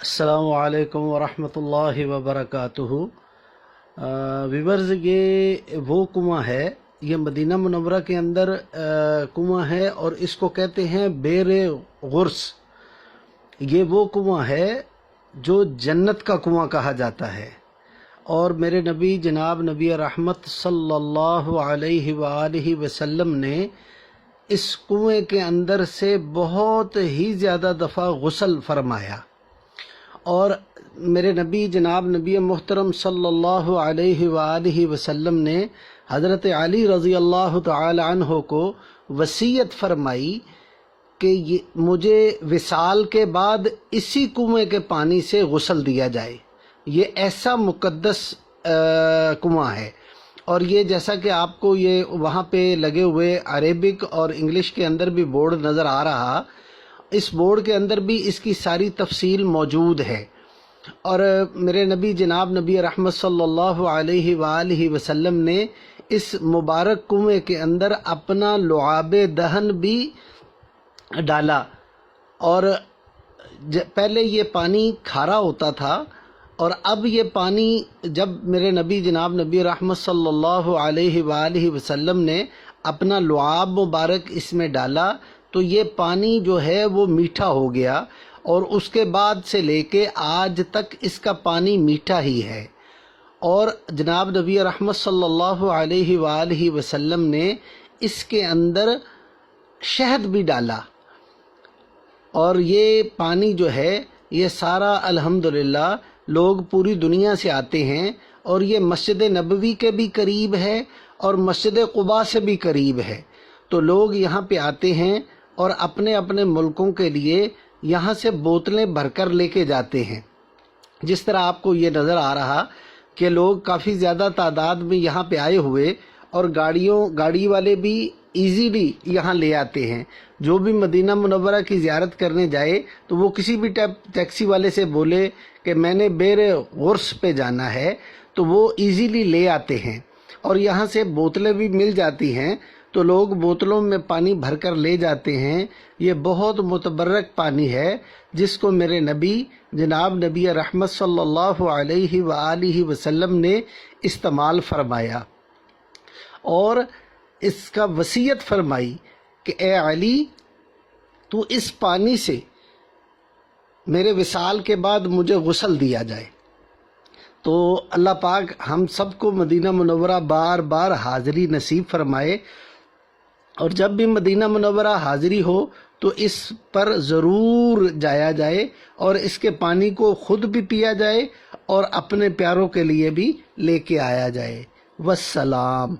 असलकम वरहमतुल्लाहि वबरकातुहु विवर्स ये वो कुआँ है ये मदीना मुनवरा के अंदर कुआँ है और इसको कहते हैं बेर गुर्स ये वो कुआँ है जो जन्नत का कुआँ कहा जाता है और मेरे नबी जनाब नबी रहमत सल्लल्लाहु अलैहि वसल्लम ने इस कुएँ के अंदर से बहुत ही ज़्यादा दफ़ा गुसल फरमाया और मेरे नबी जनाब नबी मोहतरम सल्लल्लाहु अलैहि वसल्लम ने हज़रत अली रज़ी अल्लाह तहो को वसीयत फरमाई कि ये मुझे विसाल के बाद इसी कुएँ के पानी से गसल दिया जाए। ये ऐसा मुकद्दस कुआँ है। और ये जैसा कि आपको ये वहाँ पे लगे हुए अरेबिक और इंग्लिश के अंदर भी बोर्ड नज़र आ रहा इस बोर्ड के अंदर भी इसकी सारी तफसील मौजूद है। और मेरे नबी जनाब नबी रहमत सल्लल्लाहु अलैहि वालैहि वसल्लम ने इस मुबारक कुएँ के अंदर अपना लुआब दहन भी डाला। और पहले ये पानी खारा होता था और अब ये पानी जब मेरे नबी जनाब नबी रहमत सल्लल्लाहु अलैहि वसल्लम ने अपना लुआब मुबारक इसमें डाला तो ये पानी जो है वो मीठा हो गया और उसके बाद से लेके आज तक इसका पानी मीठा ही है। और जनाब नबी रहमत सल्लल्लाहु अलैहि वसल्लम ने इसके अंदर शहद भी डाला। और ये पानी जो है, ये सारा अल्हम्दुलिल्लाह लोग पूरी दुनिया से आते हैं और ये मस्जिद नबवी के भी करीब है और मस्जिद कुबा से भी करीब है। तो लोग यहाँ पे आते हैं और अपने अपने मुल्कों के लिए यहाँ से बोतलें भरकर लेके जाते हैं। जिस तरह आपको ये नज़र आ रहा कि लोग काफ़ी ज़्यादा तादाद में यहाँ पे आए हुए और गाड़ियों, गाड़ी वाले भी इजीली यहाँ ले आते हैं। जो भी मदीना मुनवरा की ज़्यारत करने जाए तो वो किसी भी टैप, टैक्सी वाले से बोले कि मैंने बेर गुर्स पे जाना है तो वो इजीली ले आते हैं। और यहाँ से बोतलें भी मिल जाती हैं तो लोग बोतलों में पानी भरकर ले जाते हैं। ये बहुत मुतबरक पानी है, जिसको मेरे नबी, जनाब नबी रहमत सल्लल्लाहु अलैहि वसल्लम ने इस्तेमाल फरमाया। और इसका वसीयत फरमाई कि, ए अली, तू इस पानी से मेरे विसाल के बाद मुझे गसल दिया जाए। तो अल्लाह पाक हम सबको मदीना मुनवरा बार बार हाज़िरी नसीब फरमाए। और जब भी मदीना मुनवरा हाज़िरी हो तो इस पर ज़रूर जाया जाए और इसके पानी को खुद भी पिया जाए और अपने प्यारों के लिए भी लेके आया जाए। वसलाम